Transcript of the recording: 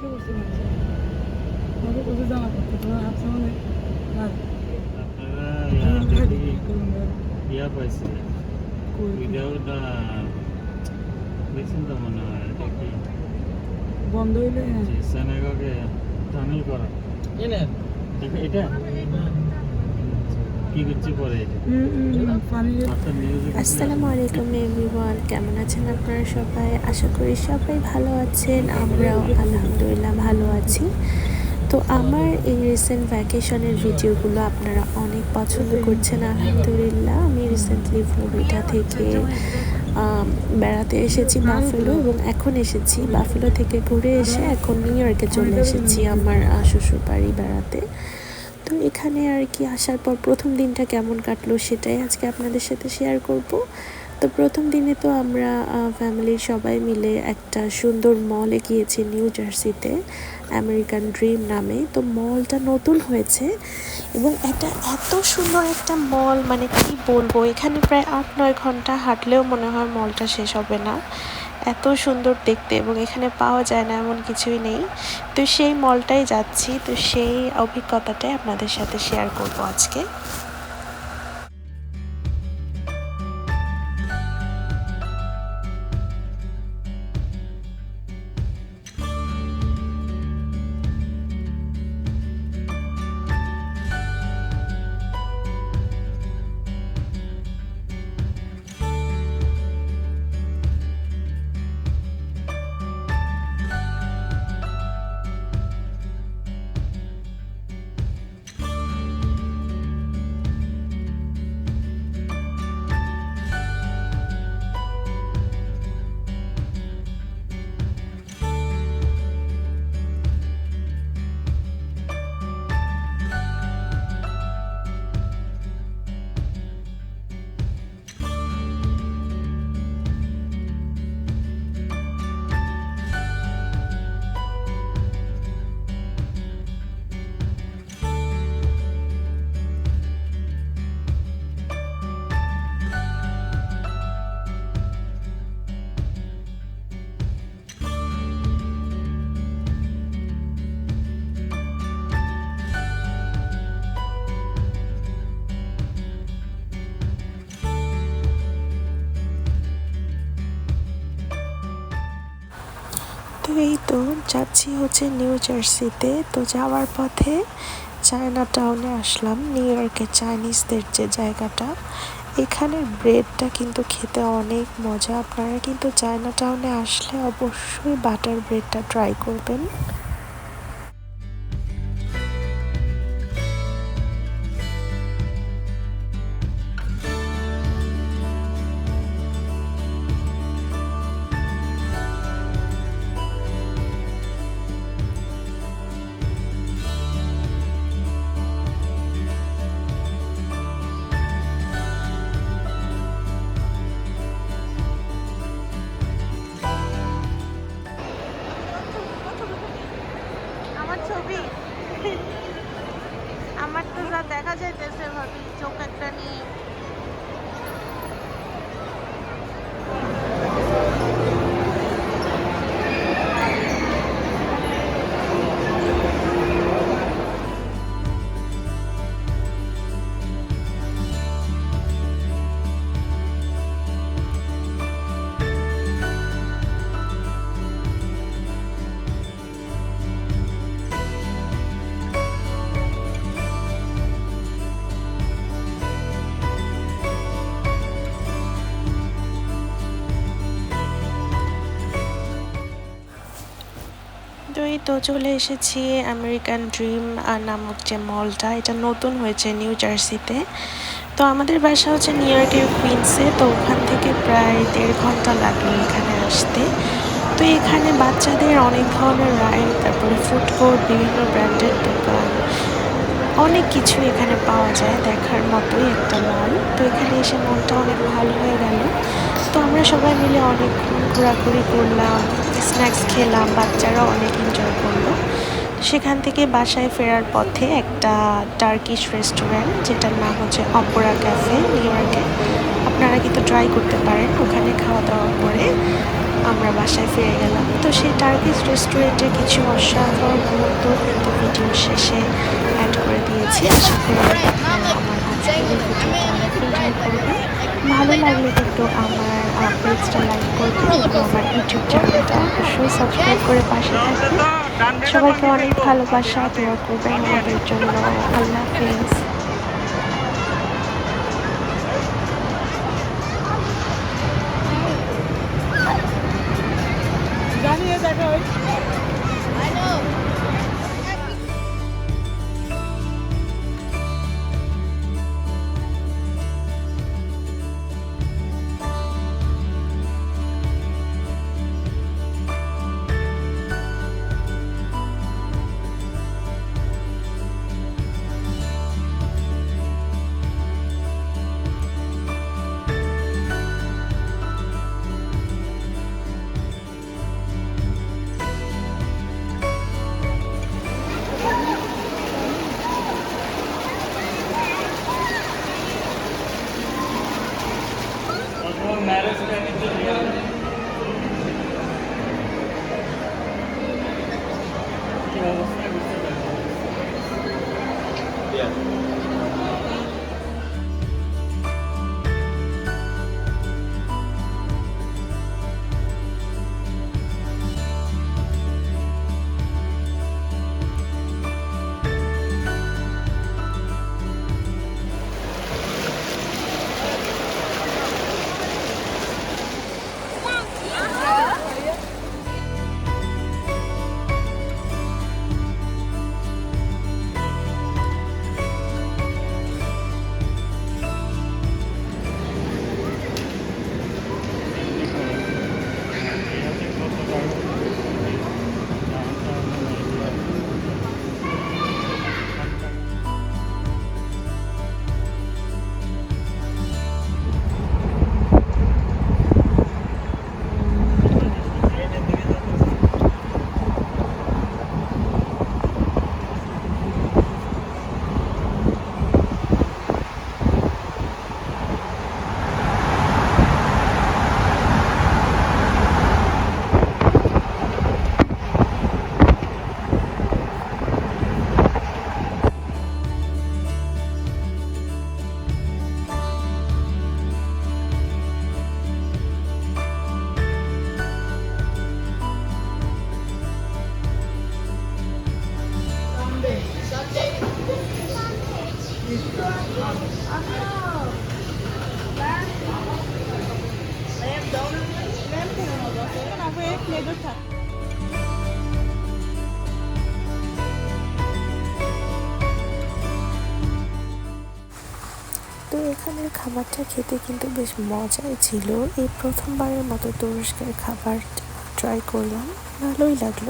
শিখে বসছে আমাকে কোথায় জানা করতে তোমার হাত সামনে ইয়া পাইছে ভিডিওটা দেখছেন তো মনে হয় এটা কি? বন্ধ হইলে হ্যাঁ। যে টানেল করা। এটা এটা কি করছে পরে এটা হুম, হুম, হুম, পানি আপনার নিউজে আসসালামু আলাইকুম এভরিওয়ান কেমন আছেন আপনারা সবাই? আশা করি সবাই ভালো আছেন আমরাও আলহামদুলিল্লাহ ভালো আছি। তো আমার এই রিসেন্ট ভ্যাকেশনের ভিডিওগুলো আপনারা অনেক পছন্দ করছেন আলহামদুলিল্লাহ। আমি রিসেন্টলি ফ্লোরিডা থেকে বেড়াতে এসেছি বাফেলো এবং এখন এসেছি বাফেলো থেকে ঘুরে এসে এখন নিউ ইয়র্কে চলে এসেছি আমার শ্বশুর বাড়ি বেড়াতে। তো এখানে আর কি আসার পর প্রথম দিনটা কেমন কাটলো সেটাই আজকে আপনাদের সাথে শেয়ার করব। তো প্রথম দিনে তো আমরা ফ্যামিলির সবাই মিলে একটা সুন্দর মলে গিয়েছি নিউ জার্সিতে আমেরিকান ড্রিম নামে। তো মলটা নতুন হয়েছে এবং এটা এত সুন্দর একটা মল মানে কি বলব? এখানে প্রায় আট নয় ঘণ্টা হাঁটলেও মনে হয় মলটা শেষ হবে না। এত সুন্দর দেখতে এবং এখানে পাওয়া যায় না, এমন কিছুই নেই। তো সেই মলটাই যাচ্ছি, তো সেই অভিজ্ঞতাটাই আপনাদের সাথে শেয়ার করব আজকে। তো এই তো যাচ্ছি হচ্ছে নিউ জার্সিতে। তো যাওয়ার পথে চায়না টাউনে আসলাম, নিউ ইয়র্কে চাইনিজদের যে জায়গাটা। এখানের ব্রেডটা কিন্তু খেতে অনেক মজা। আপনারা কিন্তু চায়না টাউনে আসলে অবশ্যই বাটার ব্রেডটা ট্রাই করবেন। এই তো চলে এসেছি আমেরিকান ড্রিম নামক যে মলটা। এটা নতুন হয়েছে নিউ জার্সিতে তো আমাদের বাসা হচ্ছে নিউ ইয়র্কের কুইন্সে তো ওখান থেকে প্রায় দেড় ঘণ্টা লাগল এখানে আসতে। তো এখানে বাচ্চাদের অনেক ধরনের রাইড তারপরে ফুড বিভিন্ন ব্র্যান্ডের দোকান, অনেক কিছু এখানে পাওয়া যায় দেখার মতোই একটা মল তো এখানে এসে মনটা অনেক ভালো হয়ে গেল। তো আমরা সবাই মিলে অনেক ঘোরাঘুরি করলাম স্ন্যাক্স খেলাম বাচ্চারা অনেক এনজয় সেখান থেকে বাসায় ফেরার পথে একটা টার্কিশ রেস্টুরেন্ট যেটার নাম হচ্ছে অপরা ক্যাফে নিউ ইয়র্কে আপনারা কিন্তু ট্রাই করতে পারেন ওখানে খাওয়া দাওয়া করে। আমরা বাসায় ফিরে গেলাম। তো সেই টার্কিশ রেস্টুরেন্টের কিছু অসাধারণ মুহূর্ত কিন্তু ভিডিওর শেষে অ্যাড করে দিয়েছি। আশা করি ভালো লাগলে কিন্তু আমার পেজটা লাইক করবেন আমার ইউটিউব চ্যানেলটা অবশ্যই সাবস্ক্রাইব করে পাশে থাকবেন। সবাইকে অনেক ভালোবাসা দোয়া করবেন। আমাদের জন্য আল্লাহ হাফিজ। তো এখানের খাবারটা খেতে কিন্তু বেশ মজাই ছিল। এই প্রথমবারের মতো তুরস্কের খাবার ট্রাই করলাম। ভালোই লাগল।